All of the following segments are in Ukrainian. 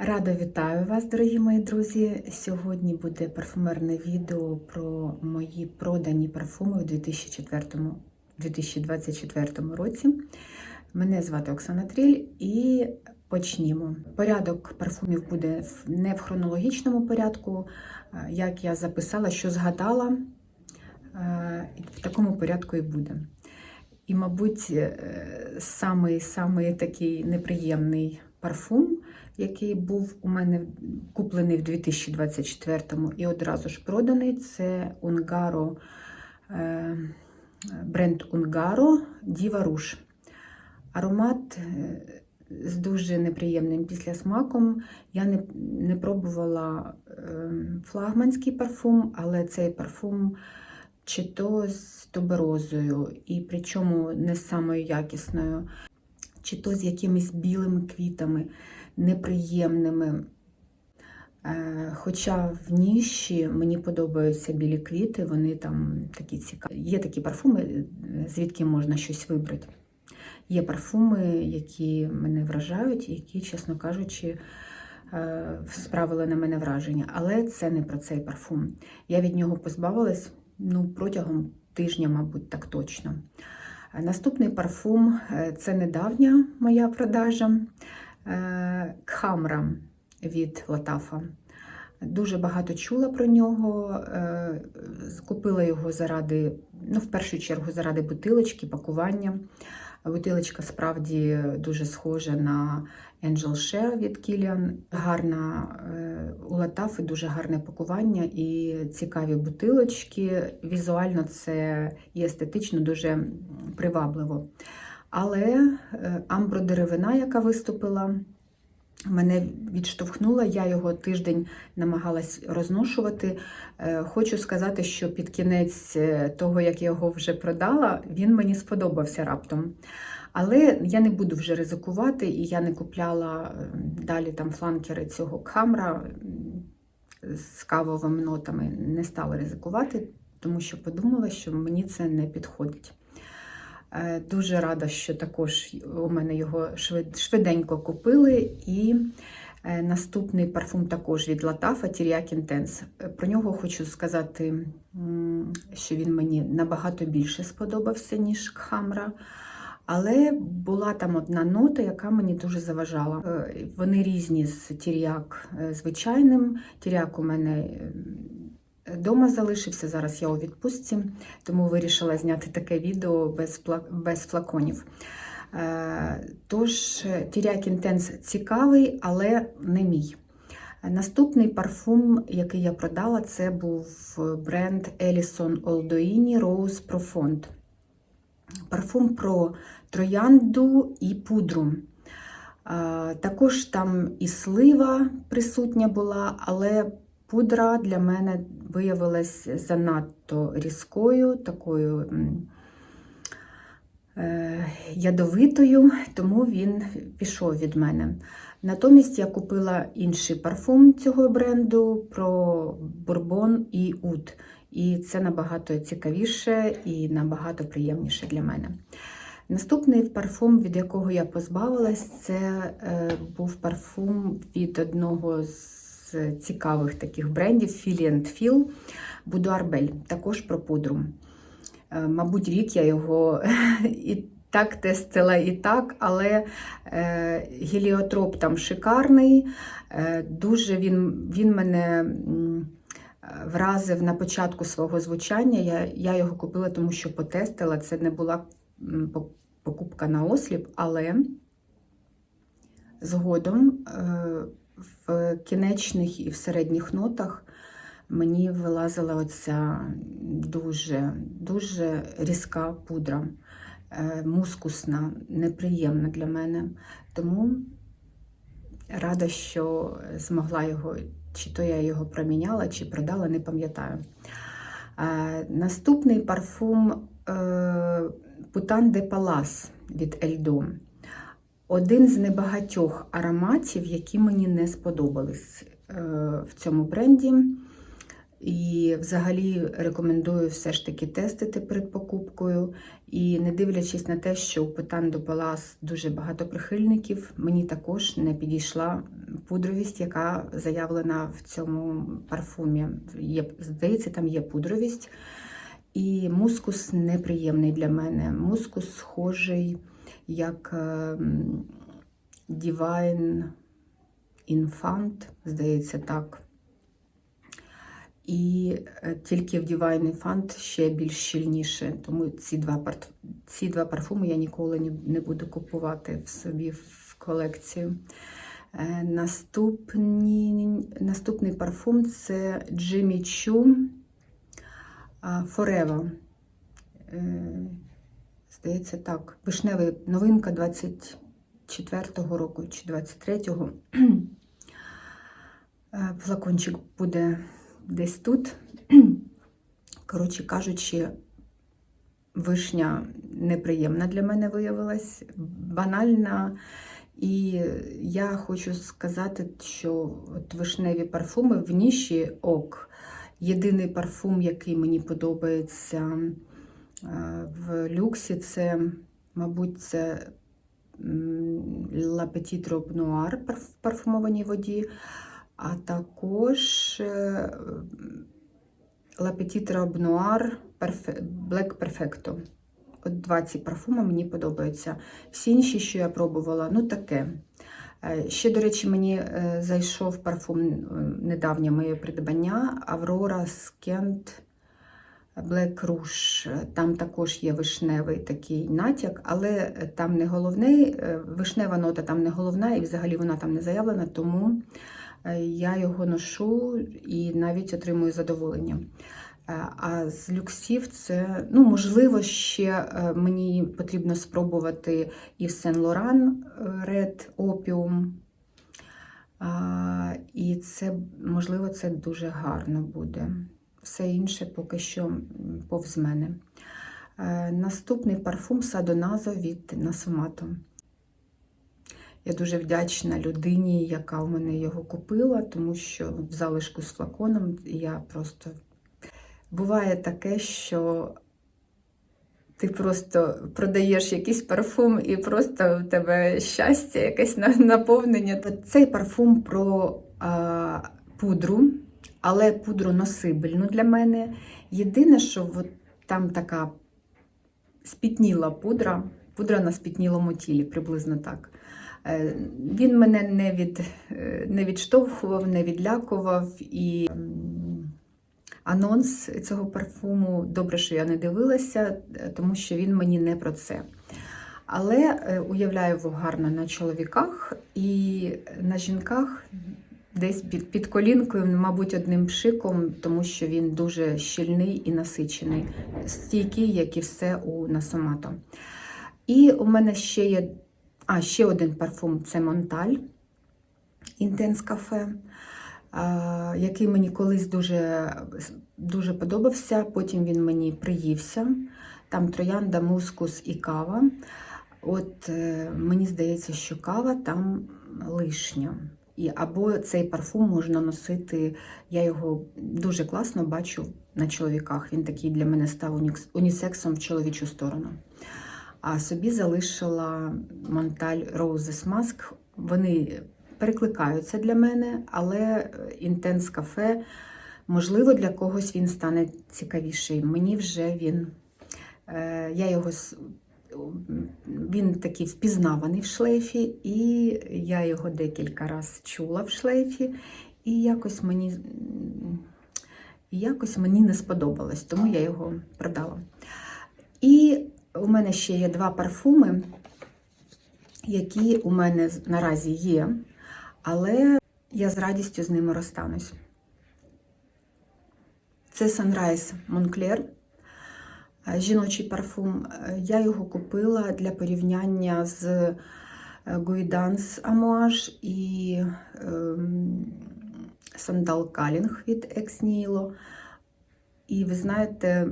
Рада вітаю вас, дорогі мої друзі. Сьогодні буде парфумерне відео про мої продані парфуми у 2004, 2024 році. Мене звати Оксана Тріль і почнімо. Порядок парфумів буде не в хронологічному порядку, е, як я записала, що згадала, е, в такому порядку і буде. І, мабуть, е, самий самий такий неприємний парфум, який був у мене куплений в 2024-му і одразу ж проданий, це Ungaro, е, бренд Ungaro Diva Rouge. Аромат е, з дуже неприємним післясмаком. Я не, не пробувала е, флагманський парфум, але цей парфум чи то з туберозою, і причому не з самою якісною, чи то з якимись білими квітами, неприємними. Е, Хоча в ніші мені подобаються білі квіти, вони там такі цікаві. Є такі парфуми, звідки можна щось вибрати. Є парфуми, які мене вражають, які, чесно кажучи, е, справили на мене враження. Але це не про цей парфум. Я від нього позбавилась ну, протягом тижня, мабуть, так точно. Е, Наступний парфум це недавня моя продажа Кхамра від Латафа. Дуже багато чула про нього. е, Купила його заради, ну, в першу чергу, заради бутилочки, пакування. Бутилочка справді дуже схожа на Angel Share від Kilian. Гарна е, у Латафи, дуже гарне пакування і цікаві бутилочки. Візуально це і естетично дуже привабливо. Але е, амбродеревина, яка виступила, мене відштовхнула. Я його тиждень намагалась розношувати. Е, Хочу сказати, що під кінець е, того, як я його вже продала, він мені сподобався раптом. Але я не буду вже ризикувати, і я не купляла далі там фланкери цього камера з кавовими нотами. Не стала ризикувати, тому що подумала, що мені це не підходить. Е, Дуже рада, що також у мене його швиденько купили. І е, наступний парфум також від Латафа Tiriac Intense. Е, Про нього хочу сказати, що він мені набагато більше сподобався, ніж Кхамра. Але була там одна нота, яка мені дуже заважала. Вони різні з Тіріак звичайним. Тіріак у мене вдома залишився. Зараз я у відпустці, тому вирішила зняти таке відео без, без флаконів. Е, Тож, Тіряк Інтенс цікавий, але не мій. Наступний парфум, який я продала, це був бренд Ellison Oldoini Rose Profonde. Парфум про троянду і пудру. Е, Також там і слива присутня була, але пудра для мене виявилась занадто різкою, такою е, ядовитою, тому він пішов від мене. Натомість я купила інший парфум цього бренду про бурбон і ут. І це набагато цікавіше і набагато приємніше для мене. Наступний парфум, від якого я позбавилась, це е, був парфум від одного з цікавих таких брендів Fili Feel Boudoir Belle, також про пудру. Е, мабуть, рік я його і так тестила, і так, але е, геліотроп там шикарний. Е, дуже він, він мене. Вразив на початку свого звучання. Я, я його купила, тому що потестила. Це не була покупка на осліп, але згодом в кінечних і в середніх нотах мені вилазила оця дуже, дуже різка пудра, е, мускусна, неприємна для мене. Тому рада, що змогла його, чи то я його проміняла, чи продала, не пам'ятаю. Е, Наступний парфум е, Putan de Palace від Ельдо. Один з небагатьох ароматів, які мені не сподобались е, в цьому бренді. І взагалі рекомендую все ж таки тестити перед покупкою. І не дивлячись на те, що у Петан до Палас дуже багато прихильників, мені також не підійшла пудровість, яка заявлена в цьому парфумі. Є, здається, там є пудровість. І мускус неприємний для мене. Мускус схожий як ем, Divine Infant, здається, так. І е, тільки в Divine Infant ще більш щільніше. Тому ці два, ці два парфуми я ніколи не буду купувати в собі в колекцію. Е, Наступні, наступний парфум це Jimmy Choo Forever. Здається, так. Вишневий новинка 24-го року чи 23-го. Е, Флакончик буде десь тут. Коротше кажучи, вишня неприємна для мене виявилась, банальна. І я хочу сказати, що от вишневі парфуми в ніші ок. Єдиний парфум, який мені подобається в люксі, це, мабуть, це La Petite Robe Noir в парфумованій воді, а також е, La Petite Robe Noir Black Perfecto. От два ці парфуми мені подобаються. Всі інші, що я пробувала, ну таке. Е, Ще, до речі, мені е, зайшов парфум е, недавнє моє придбання Aurora Scent Black Rouge. Е, Там також є вишневий такий натяк, але е, там не головний, е, вишнева нота там не головна, і взагалі вона там не заявлена, тому е, я його ношу і навіть отримую задоволення. А з люксів це, ну, можливо, ще мені потрібно спробувати і в Сен Лоран Red Opium. І це, можливо, це дуже гарно буде. Все інше поки що повз мене. Е, Наступний парфум Садоназо від Насомато. Я дуже вдячна людині, яка у мене його купила, тому що в залишку з флаконом я просто Буває таке, що ти просто продаєш якийсь парфум і просто в тебе щастя, якесь наповнення. Цей парфум про а, пудру, але пудру носибельну для мене. Єдине, що от там така спітніла пудра, пудра на спітнілому тілі, приблизно так. Е, Він мене не, від, е, не відштовхував, не відлякував і. анонс цього парфуму. Добре, що я не дивилася, е, тому що він мені не про це. Але уявляю його гарно на чоловіках і на жінках десь під, під колінкою, мабуть, одним пшиком, тому що він дуже щільний і насичений, стійкий, як і все у Насомато. І у мене ще є а, ще один парфум це Монталь Інтенс Кафе який мені колись дуже, дуже подобався. Потім він мені приївся. Там троянда, мускус і кава. От е, мені здається, що кава там лишня. І, або цей парфум можна носити, я його дуже класно бачу на чоловіках. Він такий для мене став унісексом в чоловічу сторону. А собі залишила Монталь Roses Mask. Вони перекликаються для мене, але інтенс кафе, можливо, для когось він стане цікавіший. Мені вже він, е, я його він такий впізнаваний в шлейфі, і я його декілька разів чула в шлейфі, і якось мені, якось мені не сподобалось, тому я його продала. І у мене ще є два парфуми, які у мене наразі є, але я з радістю з ними розстанусь. Це Sunrise Moncler, жіночий парфум. Е, Я його купила для порівняння з е, Guidance Amouage і ем, Sandal Calling від Nihilo. І ви знаєте,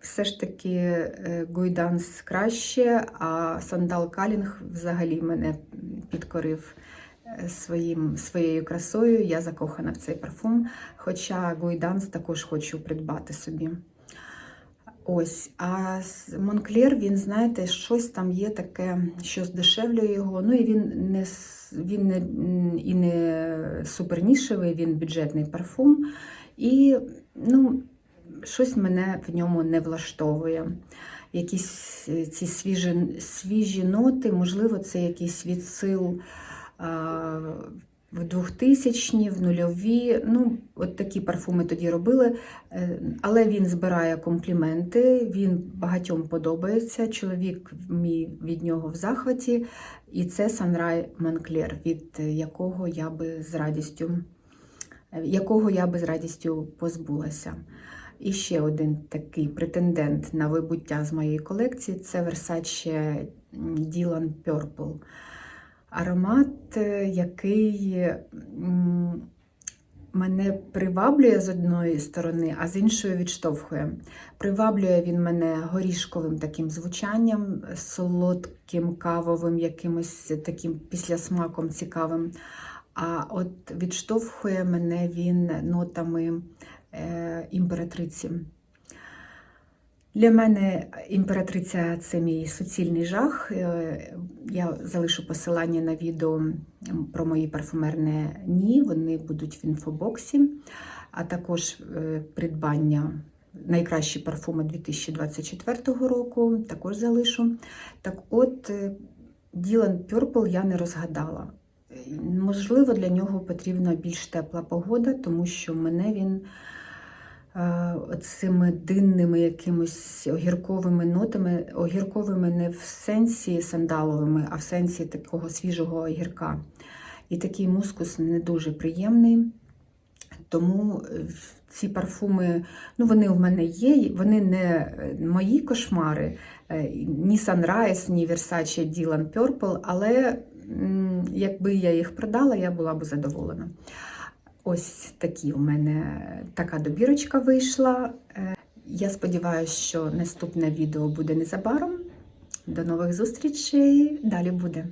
все ж таки е, Гуйданс краще, а Сандал Калінг взагалі мене підкорив. е, своїм, своєю красою. Я закохана в цей парфум. Хоча Гуйданс також хочу придбати собі. Ось, а Монклер, він, знаєте, щось там є таке, що здешевлює його. Ну і він не, він не, і не супернішевий, він бюджетний парфум. І ну, щось мене в ньому не влаштовує. Якісь е, ці свіжі, свіжі ноти, можливо, це якийсь відсил в 2000-ні, в нульові. Ну, от такі парфуми тоді робили. Е, Але він збирає компліменти, він багатьом подобається. Чоловік мій від нього в захваті, і це Санрай Монклер, від якого я би з радістю, е, якого я би з радістю позбулася. І ще один такий претендент на вибуття з моєї колекції це Versace Dylan Purple. Аромат, е, який мене приваблює з одної сторони, а з іншої відштовхує. Приваблює він мене горішковим таким звучанням, солодким, кавовим, якимось таким післясмаком цікавим. А от відштовхує мене він нотами е, імператриці. Для мене імператриця це мій суцільний жах. Е, Я залишу посилання на відео про мої парфумерне ні. Вони будуть в інфобоксі, а також е, придбання найкращі парфуми 2024 року. Також залишу. Так от, Ділан Purple я не розгадала. Е, Можливо, для нього потрібна більш тепла погода, тому що мене він е, цими динними якимось огірковими нотами, огірковими не в сенсі сандаловими, а в сенсі такого свіжого огірка. І такий мускус не дуже приємний. Тому е, ці парфуми, ну вони в мене є, вони не е, мої кошмари, е, ні Sunrise, ні Versace Dylan Purple, але якби я їх продала, я була б задоволена. Ось такі у мене така добірочка вийшла. Е, Я сподіваюся, що наступне відео буде незабаром. До нових зустрічей. Далі буде.